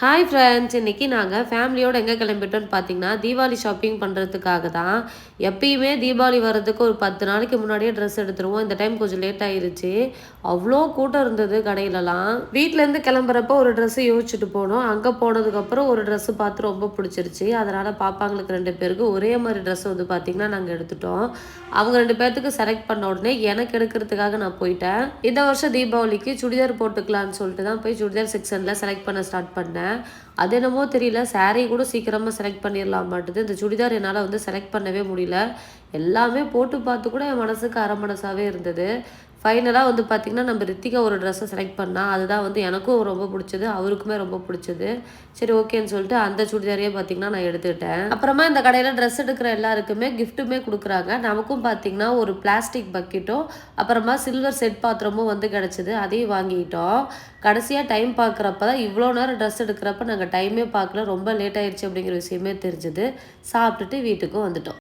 Hi friends இன்றைக்கி நாங்கள் ஃபேமிலியோடு எங்கே கிளம்பிட்டோம்னு பார்த்தீங்கன்னா தீபாவளி ஷாப்பிங் பண்ணுறதுக்காக தான். எப்பயுமே தீபாவளி வர்றதுக்கு ஒரு பத்து நாளைக்கு முன்னாடியே ட்ரெஸ் எடுத்துருவோம். இந்த டைம் கொஞ்சம் லேட் ஆயிருச்சு. அவ்வளோ கூட்டம் இருந்தது கடையிலலாம். வீட்டிலேருந்து கிளம்புறப்போ ஒரு ட்ரெஸ்ஸு யோசிச்சுட்டு போனோம். அங்கே போனதுக்கப்புறம் ஒரு ட்ரெஸ்ஸு பார்த்து ரொம்ப பிடிச்சிருச்சு. அதனால் பாப்பாங்களுக்கு ரெண்டு பேருக்கு ஒரே மாதிரி ட்ரெஸ் வந்து பார்த்திங்கன்னா நாங்கள் எடுத்துட்டோம். அவங்க ரெண்டு பேர்த்துக்கு செலக்ட் பண்ண உடனே எனக்கு எடுக்கிறதுக்காக நான் போயிட்டேன். இந்த வருஷம் தீபாவளிக்கு சுடிதார் போட்டுக்கலான்னு சொல்லிட்டு தான் போய் சுடிதார் செக்ஷனில் செலக்ட் பண்ண ஸ்டார்ட் பண்ணேன். அது என்னமோ தெரியல. சாரீ கூட சீக்கிரமாக செலக்ட் பண்ணிடலாம் மாட்டுது இந்த சுடிதார் என்னால் வந்து செலக்ட் பண்ணவே முடியல. எல்லாமே போட்டு பார்த்து கூட என் மனசுக்கு அரை மனசாகவே இருந்தது. ஃபைனலாக வந்து பார்த்திங்கன்னா நம்ம ரித்திகா ஒரு ட்ரெஸ்ஸை செலக்ட் பண்ணால் அதுதான் வந்து எனக்கும் ரொம்ப பிடிச்சது அவருக்குமே ரொம்ப பிடிச்சது. சரி ஓகேன்னு சொல்லிட்டு அந்த சுடிதாரையே பார்த்திங்கன்னா நான் எடுத்துக்கிட்டேன் அப்புறமா இந்த கடையில் ட்ரெஸ் எடுக்கிற எல்லாருக்குமே கிஃப்ட்டுமே கொடுக்குறாங்க. நமக்கும் பார்த்திங்கன்னா ஒரு பிளாஸ்டிக் பக்கெட்டும் அப்புறமா சில்வர் செட் பாத்திரமும் வந்து கிடச்சிது. அதையும் வாங்கிட்டோம் கடைசியாக டைம் பார்க்குறப்ப தான் இவ்வளோ நேரம் ட்ரெஸ் எடுக்கிறப்ப நாங்கள் டைமே பார்க்கல ரொம்ப லேட் ஆயிடுச்சு அப்படிங்கிற விஷயமே தெரிஞ்சுது. சாப்பிட்டுட்டு வீட்டுக்கும் வந்துட்டோம்.